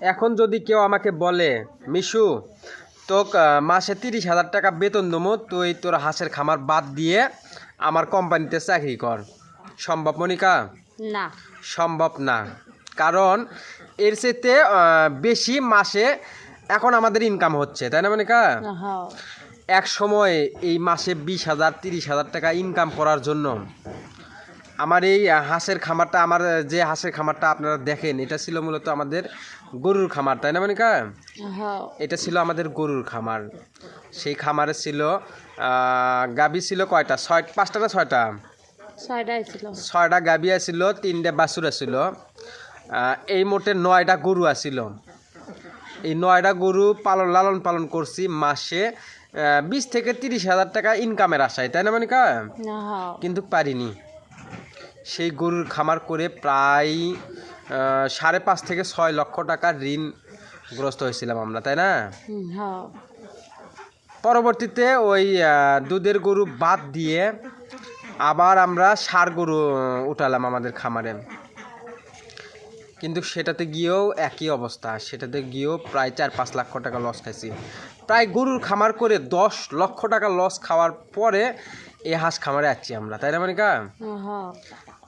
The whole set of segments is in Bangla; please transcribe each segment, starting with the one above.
এখন যদি কেউ আমাকে বলে মিশু আহ, মাসে তিরিশ হাজার টাকা বেতন দেবো তুই তোর হাঁসের খামার বাদ দিয়ে আমার কোম্পানিতে চাকরি কর। সম্ভব মনিকা? না। সম্ভব না। কারণ এর চেয়ে বেশি মাসে এখন আমাদের ইনকাম হচ্ছে তাই না মনিকা? হ্যাঁ। এক সময় এই মাসে বিশ হাজার তিরিশ হাজার টাকা ইনকাম করার জন্য আমার এই হাঁসের খামারটা আমার যে হাঁসের খামারটা আপনারা দেখেন এটা ছিল মূলত আমাদের গরুর খামার তাই না মনিকা? হ্যাঁ। এটা ছিল আমাদের গরুর খামার। সেই খামারে ছিল গাভী ছিল কয়টা? ছয় পাঁচটা না ছয়টা? ছয়টা গাভী আছিল তিনটা বাছুর আহ, এই মোটে নয়টা গরু আছিল। এই নয়টা গরু পালন লালন পালন করছি মাসে বিশ থেকে তিরিশ হাজার টাকা ইনকামের আশায় তাই না মানিকা? হ্যাঁ। কিন্তু পারিনি। সেই গরুর খামার করে প্রায় সাড়ে পাঁচ থেকে ছয় লক্ষ টাকার ঋণগ্রস্ত হয়েছিলাম আমরা তাই না? হ্যাঁ। পরবর্তীতে ওই দুধের গরু বাদ দিয়ে আবার আমরা সার গরু উঠালাম আমাদের খামারে। কিন্তু সেটাতে গিয়েও একই অবস্থা সেটাতে গিয়েও প্রায় চার পাঁচ লক্ষ টাকা লস খাইছি। প্রায় গরুর খামার করে দশ লক্ষ টাকা লস খাওয়ার পরে এই হাঁস খামারে আছি আমরা তাই না মানিকা? হ্যাঁ।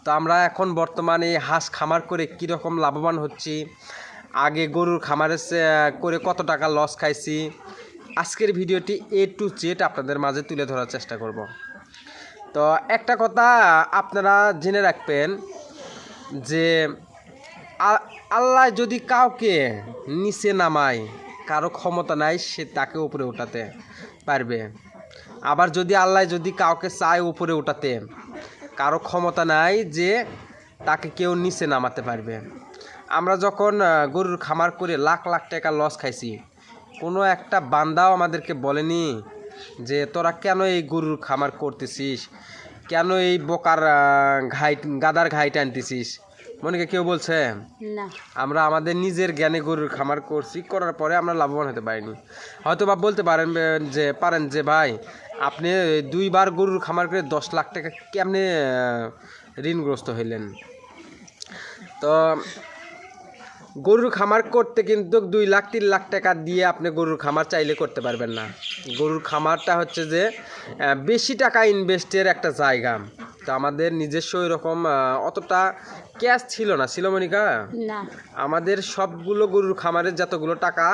তো আমরা এখন বর্তমানে হাঁস খামার করে কীরকম লাভবান হচ্ছি? আগে গরুর খামারে করে কত টাকা লস খাইছি? আজকের ভিডিওটি এ টু জেড আপনাদের মাঝে তুলে ধরার চেষ্টা করব। তো একটা কথা আপনারা জেনে রাখবেন যে আল্লাহ যদি কাউকে নিচে নামায়, কারও ক্ষমতা নাই, সে তাকে উপরে উঠাতে পারবে। আবার যদি আল্লাহ যদি কাউকে চায় উপরে উঠাতে কারও ক্ষমতা নাই যে তাকে কেউ নিচে নামাতে পারবে। আমরা যখন গরুর খামার করে লাখ লাখ টাকা লস খাইছি কোনো একটা বান্দাও আমাদেরকে বলেনি যে তোরা কেন এই গরুর খামার করতেছিস? কেন এই বোকার ঘাই গাদার ঘাই টানতেছিস মনিকে কেউ বলছে? আমরা আমাদের নিজের জ্ঞানে গরুর খামার করছি করার পরে আমরা লাভবান হতে পারিনি। হয়তো বা বলতে পারেন যে পারেন যে ভাই আপনি দুইবার গরুর খামার করে দশ লাখ টাকা কেমনে ঋণগ্রস্ত হইলেন? তো গরুর খামার করতে কিন্তু দুই লাখ তিন লাখ টাকা দিয়ে আপনি গরুর খামার চাইলে করতে পারবেন না। গরুর খামারটা হচ্ছে যে বেশি টাকা ইনভেস্টের একটা জায়গা। তো আমাদের নিজস্ব এরকম অতটা ক্যাশ ছিল না। ছিল মনিকা? আমাদের সবগুলো গরুর খামারের যতগুলো টাকা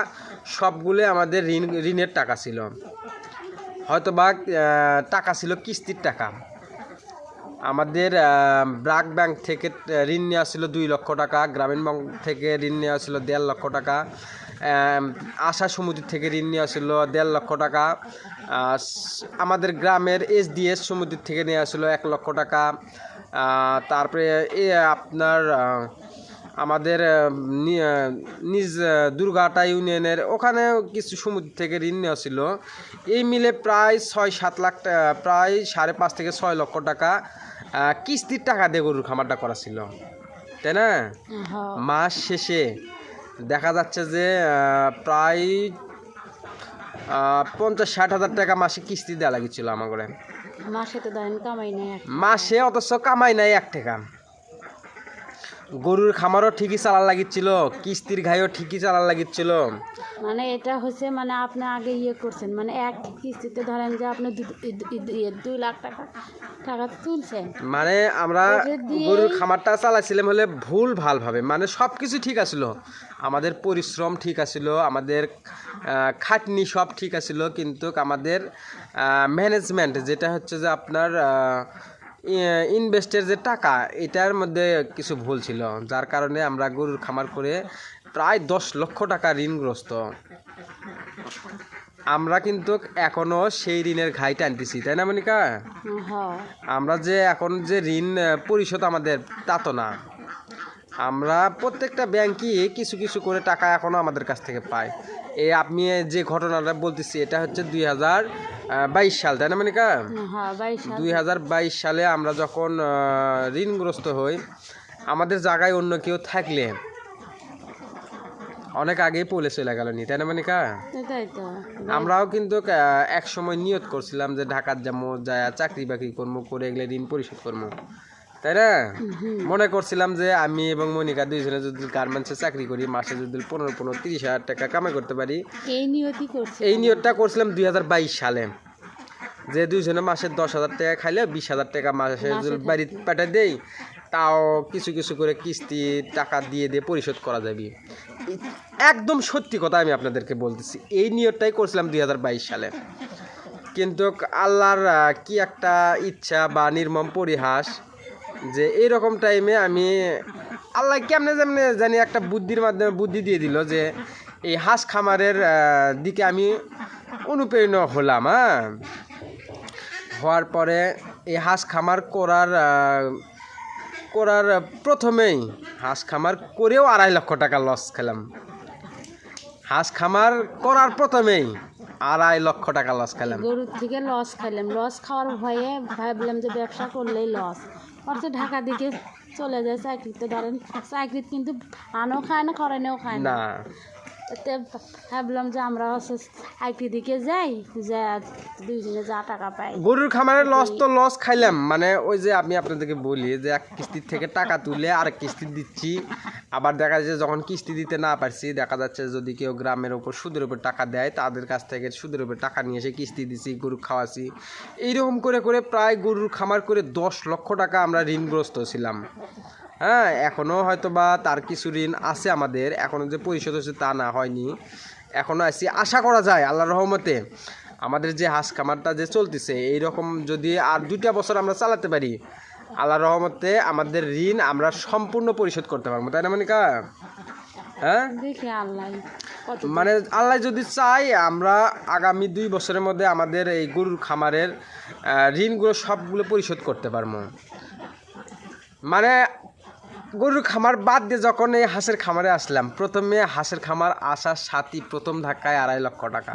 সবগুলো আমাদের ঋণ ঋণের টাকা ছিল। হয়তো বা টাকা ছিল কিস্তির টাকা। আমাদের ব্রাক ব্যাংক থেকে ঋণ নেওয়া ছিল দুই লক্ষ টাকা, গ্রামীণ ব্যাংক থেকে ঋণ নেওয়া ছিল দেড় লক্ষ টাকা আশা সমিতি থেকে ঋণ নেওয়া ছিল দেড় লক্ষ টাকা আমাদের গ্রামের এসডিএস সমিতির থেকে নেওয়া ছিল এক লক্ষ টাকা তারপরে এ আপনার আমাদের নিজ দুর্গাটা ইউনিয়নের ওখানেও কিছু সমুদ্র থেকে ঋণ নেওয়া ছিল। এই মিলে প্রায় ছয় সাত লাখ টাকা প্রায় সাড়ে পাঁচ থেকে ছয় লক্ষ টাকা কিস্তির টাকা দিয়ে গরুর খামারটা করা ছিল। তাই না? হ্যাঁ। মাস শেষে দেখা যাচ্ছে যে প্রায় পঞ্চাশ ষাট হাজার টাকা মাসে কিস্তি দেওয়া লাগিয়েছিল আমার করে মাসে তো ধরেন কামাই নেই মাসে অথচ কামাই নাই এক টাকা। গরুর খামারও ঠিকই চালার লাগিচ্ছিল কিস্তির ঘাইও ঠিকই চালার লাগিচ্ছিল। মানে এটা হচ্ছে মানে আপনি আগে ইয়ে করছেন মানে এক কিস্তিতে ধরেন যে আপনি ইয়ে দুই লাখ টাকা টাকা তুলছেন। মানে আমরা গরুর খামারটা চালাইছিলাম হলে ভুল ভালভাবে মানে সব কিছু ঠিক আছিল। আমাদের পরিশ্রম ঠিক আছিল আমাদের খাটনি সব ঠিক আছিল কিন্তু আমাদের ম্যানেজমেন্ট যেটা হচ্ছে যে আপনার ইনভেস্টের যে টাকা এটার মধ্যে কিছু ভুল ছিল। যার কারণে আমরা গরুর খামার করে প্রায় দশ লক্ষ টাকা ঋণগ্রস্ত। আমরা কিন্তু এখনও সেই ঋণের ঘাই টানতেছি তাই না মনিকা? হ্যাঁ। আমরা যে এখন যে ঋণ পরিশোধ আমাদের তা তো না। আমরা প্রত্যেকটা ব্যাংকই কিছু কিছু করে টাকা এখনও আমাদের কাছ থেকে পাই এই আপনি যে ঘটনাটা বলতেছি এটা হচ্ছে দুই হাজার বাইশ সাল তাই না মানিকা? হ্যাঁ বাইশ হাজার। দুই হাজার বাইশ সালে আমরা যখন ঋণগ্রস্ত হই আমাদের জায়গায় অন্য কেউ থাকলে অনেক আগেই পলে চলে গেল নি তাই না এটাই তো। আমরাও কিন্তু এক সময় নিয়ত করছিলাম যে ঢাকার যাব যায় চাকরি বাকরি করব করে এগুলো ঋণ পরিশোধ করব তাই না? মনে করছিলাম যে আমি এবং মনিকা দুইজনে যদি গার্মেন্টসে চাকরি করি মাসে যদি পনেরো পনেরো তিরিশ হাজার টাকা কামাই করতে পারি। এই নিয়তি করছে এই নিয়তটা করছিলাম দুই হাজার বাইশ সালে। যে দুইজনে মাসে দশ হাজার টাকা খাইলে বিশ হাজার টাকা মাসে। বাড়ি পাঠিয়ে দেই তাও কিছু কিছু করে কিস্তি টাকা দিয়ে দিয়ে পরিশোধ করা যাবে। একদম সত্যি কথা আমি আপনাদেরকে বলতেছি এই নিয়তটাই করছিলাম দুই হাজার বাইশ সালে। কিন্তু আল্লাহর কি একটা ইচ্ছা বা নির্মম পরিহাস যে এইরকম টাইমে আমি আল্লাহ কেমনে যেমনে জানি একটা বুদ্ধির মাধ্যমে বুদ্ধি দিয়ে দিল যে এই হাঁস খামারের দিকে আমি অনুপ্রেরণা হলাম হ্যাঁ। হওয়ার পরে এই হাঁস খামার করার করার প্রথমেই হাঁস খামার করেও আড়াই লক্ষ টাকা লস খেলাম। হাঁস খামার করার প্রথমেই আড়াই লক্ষ টাকা লস খেলাম। গরুর থেকে লস খাইলাম লস খাওয়ার ভয়ে ভাবলাম যে ব্যবসা করলেই লস অর্থ ঢাকা দিকে চলে যায় চাকরিতে ধরেন চাকরিতে কিন্তু আনও খায় না খরানেও খায় না। এতে ভাবলাম যে আমরা চাকরি দিকে যাই, যা দুইজনে যা টাকা পাই। গরুর খামারের লস তো লস খাইলাম। মানে ওই যে আমি আপনাদেরকে বলি যে এক কিস্তির থেকে টাকা তুলে আর কিস্তি দিচ্ছি। আবার দেখা যাচ্ছে যখন কিস্তি দিতে না পারছি, দেখা যাচ্ছে যদি কেউ গ্রামের উপর সুদের উপর টাকা দেয়, তাদের কাছ থেকে সুদের উপর টাকা নিয়ে এসে কিস্তি দিছি, গরু খাওয়াছি। এইরকম করে করে প্রায় গরুর খামার করে দশ লক্ষ টাকা আমরা ঋণগ্রস্ত ছিলাম। হ্যাঁ এখনও হয়তো বা তার কিছু ঋণ আছে আমাদের। এখনও যে পরিশোধ হচ্ছে তা না হয়নি। এখনও আছি। আশা করা যায় আল্লাহর রহমতে। আমাদের যে হাঁস খামারটা যে চলতেছে এইরকম যদি আর দুইটা বছর আমরা চালাতে পারি আল্লাহর রহমতে আমাদের ঋণ আমরা সম্পূর্ণ পরিশোধ করতে পারব। তাই না মনিকা? হ্যাঁ? আল্লাহ মানে আল্লাহ যদি চাই আমরা আগামী দুই বছরের মধ্যে আমাদের এই গরুর খামারের ঋণগুলো সবগুলো পরিশোধ করতে পারব। মানে গরুর খামার বাদ দিয়ে যখন এই হাঁসের খামারে আসলাম, প্রথমে হাঁসের খামার আসার সাথী প্রথম ধাক্কায় আড়াই লক্ষ টাকা।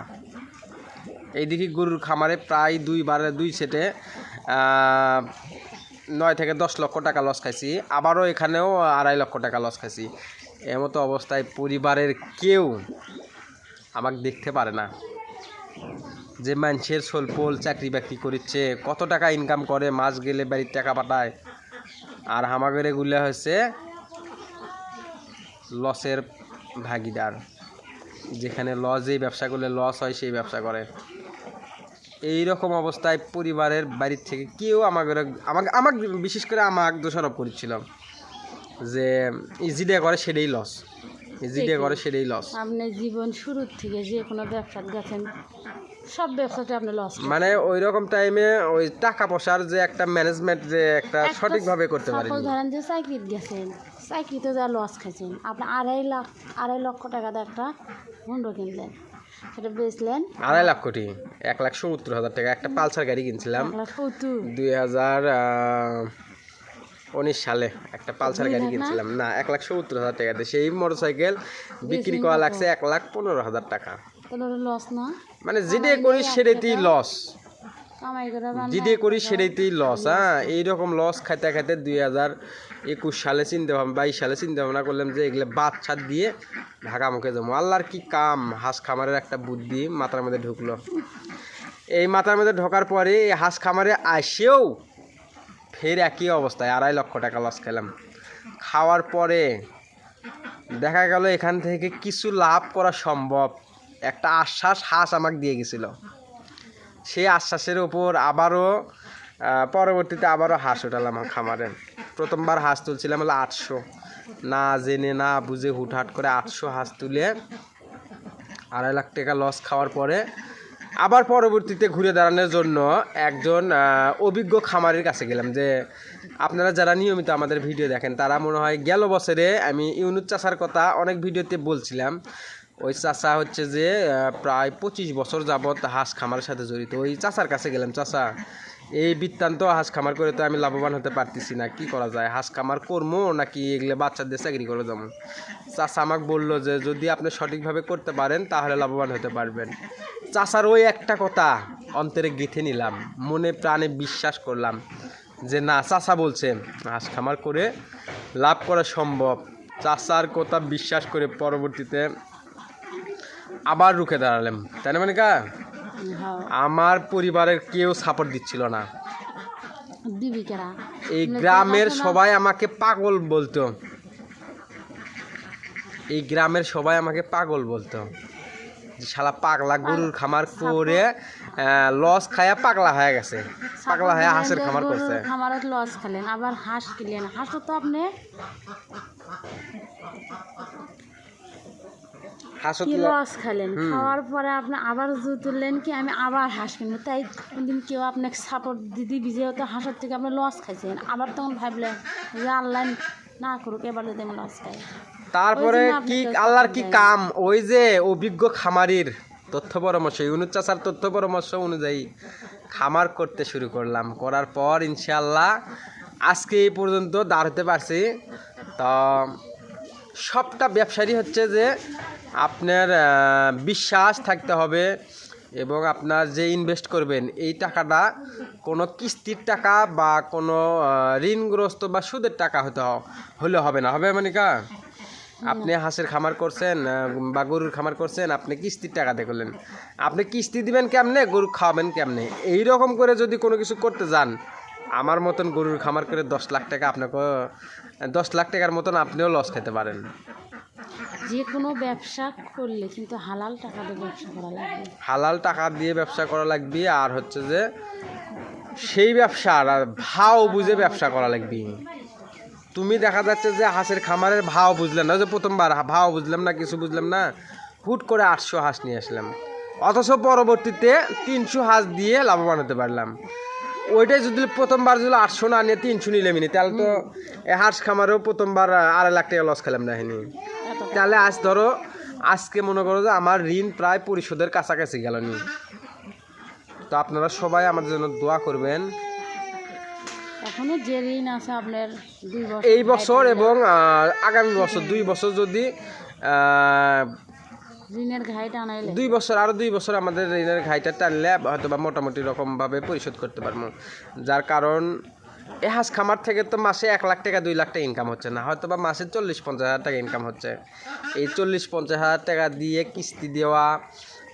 এইদিকে গরুর খামারে প্রায় দুইবারে দুই সেটে নয় থেকে দশ লক্ষ টাকা লস খাইছি। আবারও এখানেও আড়াই লক্ষ টাকা লস খাইছি। এমতো অবস্থায় পরিবারের কেউ আমাকে দেখতে পারে না। যে মানুষের সোলপোল চাকরি বাকরি করিচ্ছে, কত টাকা ইনকাম করে, মাস গেলে বাড়ির টাকা পাঠায় আর হামাগের এগুলো হচ্ছে লসের ভাগিদার। যেখানে লস যেই ব্যবসা করলে লস হয়, সেই ব্যবসা করে। এই রকম অবস্থায় পরিবারের বাড়ির থেকে কেউ আমাকে আমাকে আমাকে বিশেষ করে আমাকে দোষারোপ করেছিল যে ইজিডে করে সেটাই লস। করে সেটাই লস আপনি জীবন শুরুর থেকে যে কোনো ব্যবসা গেছেন সব ব্যবসাতে আপনি লস মানে ওই রকম টাইমে ওই টাকা পয়সার যে একটা ম্যানেজমেন্ট যে একটা সঠিকভাবে করতে পারিনি। ধরেন যে চাকরিতে গেছেন চাকরিতে যা লস খাইছেন আপনি আড়াই লাখ আড়াই লক্ষ টাকাতে একটা হুন্ডো কিনলেন সেটা বেচলেন। আড়াই লাখ কোটি এক লাখ সত্তর হাজার টাকা একটা পালসার গাড়ি কিনছিলাম। দুই হাজার উনিশ সালে একটা পালসার গাড়ি কিনছিলাম। না এক লাখ সত্তর হাজার টাকাতে সেই মোটর সাইকেল বিক্রি করা লাগছে এক লাখ পনেরো হাজার টাকা। লস না? মানে যেটাই করি সেটাতেই লস কামাই করে সেটাইতেই লস হ্যাঁ? এইরকম লস খাইতে খাইতে দুই হাজার একুশ সালে চিন্তা ভাবনা বাইশ সালে চিন্তা ভাবনা করলাম যে এগুলো বাদ ছাদ দিয়ে ঢাকা মুখে যাব। আল্লাহর কি কাম? হাঁস খামারের একটা বুদ্ধি মাথার মধ্যে ঢুকলো। এই মাথার মধ্যে ঢোকার পরে এই হাঁস খামারে আসেও ফের একই অবস্থায় আড়াই লক্ষ টাকা লস খেলাম। খাওয়ার পরে দেখা গেল এখান থেকে কিছু লাভ করা সম্ভব। একটা আশ্বাস হাঁস আমাকে দিয়ে গেছিল। সেই আশ্বাসের ওপর আবারও পরবর্তীতে আবারও হাঁস উঠালাম খামারে। প্রথমবার হাঁস তুলছিলাম হলো আটশো। না জেনে, না বুঝে হুটহাট করে আটশো হাঁস তুলে আড়াই লাখ টাকা লস খাওয়ার পরে আবার পরবর্তীতে ঘুরে দাঁড়ানোর জন্য একজন অভিজ্ঞ খামারের কাছে গেলাম যে, আপনারা যারা নিয়মিত আমাদের ভিডিও দেখেন, তারা মনে হয় গেল বছরে আমি ইউনুস চাষার কথা অনেক ভিডিওতে বলছিলাম। ওই চাষা হচ্ছে যে প্রায় পঁচিশ বছর যাবৎ হাঁস খামারের সাথে জড়িত। ওই চাষার কাছে গেলাম, চাষা এই বৃত্তান্ত হাঁস খামার করে তো আমি লাভবান হতে পারতেছি না। কি করা যায়? হাঁস খামার করব নাকি এগুলো বাচ্চাদের চাকরি করে যেমন চাষা আমাকে বলল যে, যদি আপনি সঠিকভাবে করতে পারেন, তাহলে লাভবান হতে পারবেন। চাষার ওই একটা কথা অন্তরে গেঁথে নিলাম, মনে প্রাণে বিশ্বাস করলাম যে, না, চাষা বলছে, হাঁস খামার করে লাভ করা সম্ভব। চাষার কথা বিশ্বাস করে পরবর্তীতে আবার রুখে দাঁড়ালাম। তাই না মানে কা আমার পরিবারের কেউ সাপোর্ট দিচ্ছিল না। এই মানে গ্রামের সবাই আমাকে পাগল বলতো। এই গ্রামের সবাই আমাকে পাগল বলতো। শালা পাগলা গরুর খামার করে লস খায়া পাগলা হয়ে গেছে। পাগলা হয়ে হাঁসের খামার করছে। খামারত লস খেলেন আবার হাঁস কিনলেন। হাঁসও তো আপনি হাঁসও কি লস খেলেন খাওয়ার পরে আপনি আবার তুললেন কি আমি আবার হাঁস কিনবো তাই কোনদিন কেউ আপনাকে সাপোর্ট দিদি বিজে তো হাঁসের থেকে আপনি লস খাইছেন। আবার তখন ভাবলেন যে আল্লাহ না করুক এবার যদি আমি লস খাই। তারপরে কি আল্লাহর কি কাম? ওই যে অভিজ্ঞ খামারির তথ্য পরামর্শ ইউনুস তথ্য পরামর্শ অনুযায়ী খামার করতে শুরু করলাম। করার পর ইনশাআল্লাহ আজকে এই পর্যন্ত দাঁড় হতে পারছি। তো সবটা ব্যবসারই হচ্ছে যে আপনার বিশ্বাস থাকতে হবে এবং আপনার যে ইনভেস্ট করবেন, এই টাকাটা কোনো কিস্তির টাকা বা কোনো ঋণগ্রস্ত বা সুদের টাকা হতে হলে হবে না। হবে মানিকা আপনি হাঁসের খামার করছেন বা গরুর খামার করছেন, আপনি কিস্তির টাকা দিয়ে করলেন। আপনি কিস্তি দিবেন কেমনে, গরু খাওয়াবেন কেমনে? এই রকম করে যদি কোনো কিছু করতে যান, আমার মতন গরুর খামার করে দশ লাখ টাকা আপনাকে দশ লাখ টাকার মতন আপনিও লস খেতে পারেন। যে কোনো ব্যবসা করলে কিন্তু হালাল টাকা দিয়ে ব্যবসা করা লাগবে। হালাল টাকা দিয়ে ব্যবসা করা লাগবে আর হচ্ছে যে সেই ব্যবসার আর ভাও বুঝে ব্যবসা করা লাগবে। তুমি দেখা যাচ্ছে যে হাঁসের খামারের ভাও বুঝলেন না যে প্রথমবার ভাও বুঝলাম না কিছু বুঝলাম না হুট করে আটশো হাঁস নিয়ে আসলাম। অথচ পরবর্তীতে তিনশো হাঁস দিয়ে লাভবান হতে পারলাম। ওইটাই যদি প্রথমবার যদি আটশো না নিয়ে তিনশো নিলে মিনি তাহলে তো হাঁস খামারেও প্রথমবার আড়াই লাখ টাকা লস খেলাম না হিনি। তাহলে আজ ধরো আজকে মনে করো যে আমার ঋণ প্রায় পরিশোধের কাছাকাছি গেল নি। তো আপনারা সবাই আমাদের জন্য দোয়া করবেন। এখনও যে ঋণ আছে আপনার দুই বছর এই বছর এবং আগামী বছর দুই বছর যদি ঋণের দুই বছর, আরও দুই বছর আমাদের ঋণের ঘাইটা টানলে হয়তো বা মোটামুটি রকমভাবে পরিশোধ করতে পারব। যার কারণ, এ হাঁস খামার থেকে তো মাসে এক লাখ টাকা, দুই লাখ টাকা ইনকাম হচ্ছে না। হয়তো বা মাসে চল্লিশ, পঞ্চাশ হাজার টাকা ইনকাম হচ্ছে। এই চল্লিশ, পঞ্চাশ হাজার টাকা দিয়ে কিস্তি দেওয়া,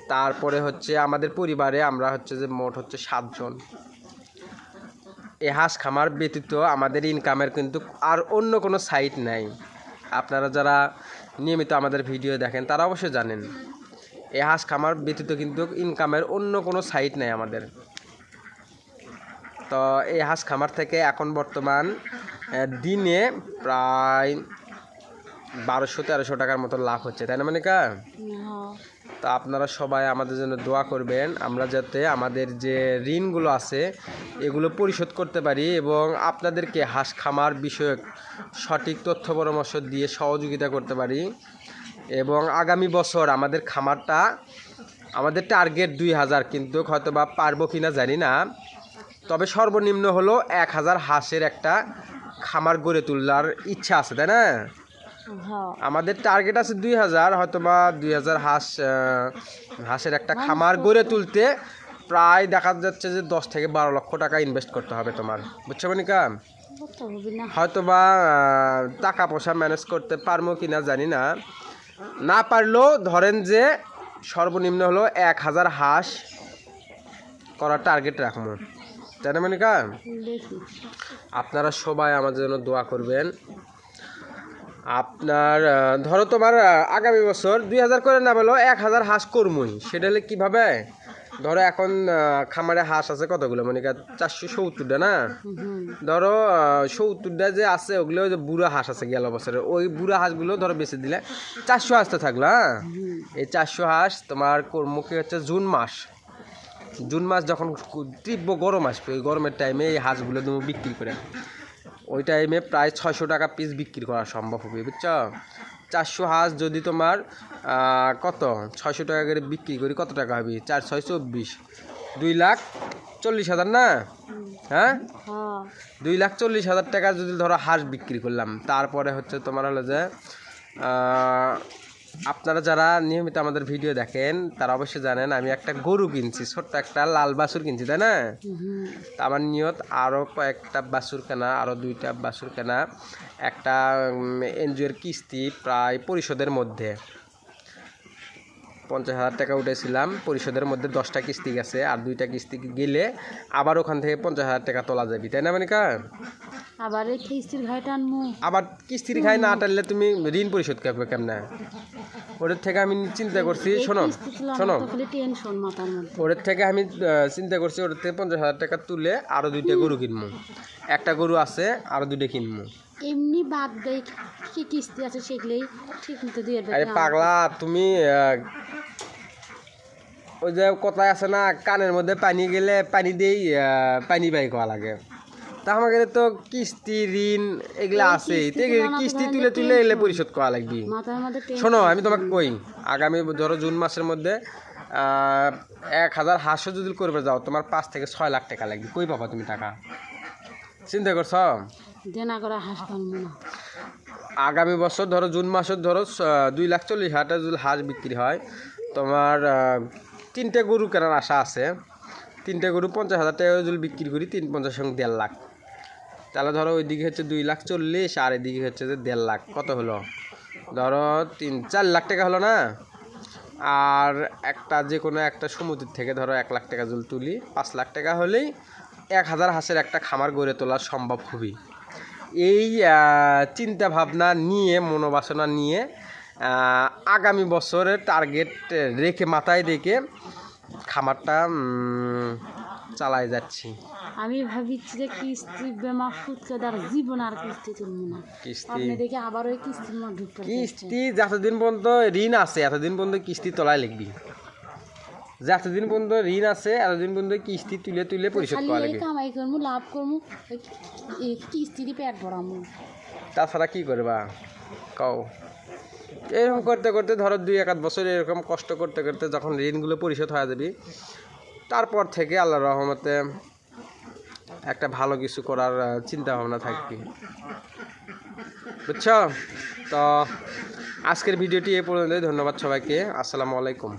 তারপরে হচ্ছে আমাদের পরিবারে আমরা হচ্ছে যে মোট হচ্ছে সাতজন। এ হাঁস খামার ব্যতীত আমাদের ইনকামের কিন্তু আর অন্য কোনো সাইট নাই। আপনারা যারা নিয়মিত আমাদের ভিডিও দেখেন, তারা অবশ্যই জানেন। এই হাঁস খামার ব্যতীত কিন্তু ইনকামের অন্য কোনো সাইট নেই আমাদের। তো এই হাঁস খামার থেকে এখন বর্তমান দিনে প্রায় বারোশো তেরোশো টাকার মতো লাভ হচ্ছে, তাই না মানে কা হ্যাঁ। তা আপনারা সবাই আমাদের জন্য দোয়া করবেন। আমরা যাতে আমাদের যে ঋণগুলো আছে, এগুলো পরিশোধ করতে পারি এবং আপনাদেরকে হাঁস খামার বিষয়ক সঠিক তথ্য পরামর্শ দিয়ে সহযোগিতা করতে পারি। এবং আগামী বছর আমাদের খামারটা, আমাদের টার্গেট দুই হাজার, কিন্তু হয়তো বা পারব কি না জানি না। তবে সর্বনিম্ন হলো এক হাজার হাঁসের একটা খামার গড়ে তোলার ইচ্ছা আছে, তাই না? আমাদের টার্গেট আছে দুই হাজার হয়তো বা দুই হাজার হাঁস হাঁসের একটা খামার গড়ে তুলতে প্রায় দেখা যাচ্ছে যে দশ থেকে বারো লক্ষ টাকা ইনভেস্ট করতে হবে তোমার। বুঝছ মনিকা? হয়তো বা টাকা পয়সা ম্যানেজ করতে পারব কি না জানি না। না পারলেও ধরেন যে সর্বনিম্ন হলো এক হাজার হাঁস করার টার্গেট রাখব। তাই না মনিকা? আপনারা সবাই আমাদের জন্য দোয়া করবেন। আপনার ধরো তোমার আগামী বছর দুই হাজার করে না বলো, এক হাজার হাঁস করমই। সেটা হলে কীভাবে? ধরো এখন খামারে হাঁস আছে কতগুলো? মানে চারশো সত্তরটা, না? ধরো সত্তরটা যে আছে, ওগুলো যে বুড়া হাঁস আছে গেল বছরে। ওই বুড়া হাঁসগুলো ধরো বেশি দিলে চারশো হাঁস তো থাকল হ্যাঁ? এই চারশো হাঁস তোমার কর্মকে হচ্ছে জুন মাস। জুন মাস যখন তীব্র গরম আসবে, ওই গরমের টাইমে এই হাঁসগুলো তুমি বিক্রি করে। ওই টাইমে প্রায় ছশো টাকা পিস বিক্রি করা সম্ভব হবে বুঝছ? চারশো হাঁস যদি তোমার কত? ছয়শো টাকা করে বিক্রি করি কত টাকা হবে? চার ছয় চব্বিশ। দুই লাখ চল্লিশ হাজার না? হ্যাঁ? দুই লাখ চল্লিশ হাজার টাকা যদি ধরো হাঁস বিক্রি করলাম তারপরে হচ্ছে তোমার হলো যে আপনারা যারা নিয়মিত আমাদের ভিডিও দেখেন, তারা অবশ্যই জানেন আমি একটা গরু কিনছি, ছোট্ট একটা লাল বাছুর কিনছি, তাই না? তা আমার নিয়ত আরও কয়েকটা বাছুর কেনা আরও দুইটা বাছুর কেনা, একটা এনজিওর কিস্তি প্রায় পরিশোধের মধ্যে। পঞ্চাশ হাজার টাকা উঠেছিলাম পরিশোধের মধ্যে দশটা কিস্তি গেছে আর দুইটা কিস্তি গেলে আবার ওখান থেকে পঞ্চাশ হাজার টাকা তোলা যাবে। তাই না মানিকা? আবার কিস্তির ঘায় টানবো আবার কিস্তির ঘায় না টানলে তুমি ঋণ পরিশোধ করবে কেমনে? ওদের থেকে আমি চিন্তা করছি শোনো শোনো। ওদের থেকে আমি চিন্তা করছি ওদের থেকে পঞ্চাশ হাজার টাকা তুলে আরও দুইটা গরু কিনবো। একটা গরু আছে আরও দুইটা কিনবো। এমনি বাদ দেয় কি কিস্তি আছে সেগুলোই ঠিক মতো দিয়ে আরে পাগলা তুমি ওই যে কথায় আছে না কানের মধ্যে পানি গেলে পানি দিয়েই পানি বাই করা লাগে। তা আমাকে তো কিস্তি ঋণ এগুলা আছে কিস্তি তুলে তুলে এগুলো পরিশোধ করা লাগবে। শোনো আমি তোমাকে কই আগামী ধরো জুন মাসের মধ্যে এক হাজার হাঁসও যদি করবে যাও তোমার পাঁচ থেকে ছয় লাখ টাকা লাগবে। কই পাবা তুমি টাকা? চিন্তা করছ? দেনা করা হাঁস না। আগামী বছর ধরো জুন মাসের ধরো দুই লাখ চল্লিশ হাজার যদি হাঁস বিক্রি হয় তোমার তিনটে গরু কেনার আশা আছে। তিনটে গরু পঞ্চাশ হাজার টাকা যদি বিক্রি করি তিন পঞ্চাশ সঙ্গে দেড় লাখ। তাহলে ধরো ওইদিকে হচ্ছে দুই লাখ চল্লিশ, আর এদিকে হচ্ছে যে দেড় লাখ। কত হলো? ধরো তিন, চার লাখ টাকা হলো না? আর একটা যে কোনো একটা সমুদ্রের থেকে ধরো এক লাখ টাকা যদি তুলি, পাঁচ লাখ টাকা হলেই এক হাজার হাঁসের একটা খামার গড়ে তোলা সম্ভব খুবই। এই চিন্তা ভাবনা নিয়ে, মনোবাসনা নিয়ে আগামী বছরের টার্গেট রেখে, মাথায় রেখে খামারটা চালাই যাচ্ছি। আমি ভাবিছি যে কিস্তি বেমার সুদ কেদার জীবন আর কিস্তি তুলবো না। কিস্তি। আপনি দেখে আবার ওই কিস্তির মধ্যে ঢুকতে কিস্তি যতদিন পর্যন্ত ঋণ আছে এতদিন পর্যন্ত কিস্তি তোলাই লিখবি। যতদিন পর্যন্ত ঋণ আছে এতদিন পর্যন্ত কিস্তি তুলে তুলে পরিশোধ করা লাগবে। কামাই করব লাভ করব কিস্তি দিয়ে পেট ভরামো। তাছাড়া কি করবা? কও। এরকম করতে করতে ধরো দুই এক আধ বছর এরকম কষ্ট করতে করতে যখন ঋণগুলো পরিশোধ হয়ে যাবে তারপর থেকে আল্লাহ রহমতে একটা ভালো কিছু করার চিন্তা ভাবনা থাকবে বুঝছ? তো আজকের ভিডিওটি এ পর্যন্ত ধন্যবাদ সবাইকে। আসসালামু আলাইকুম।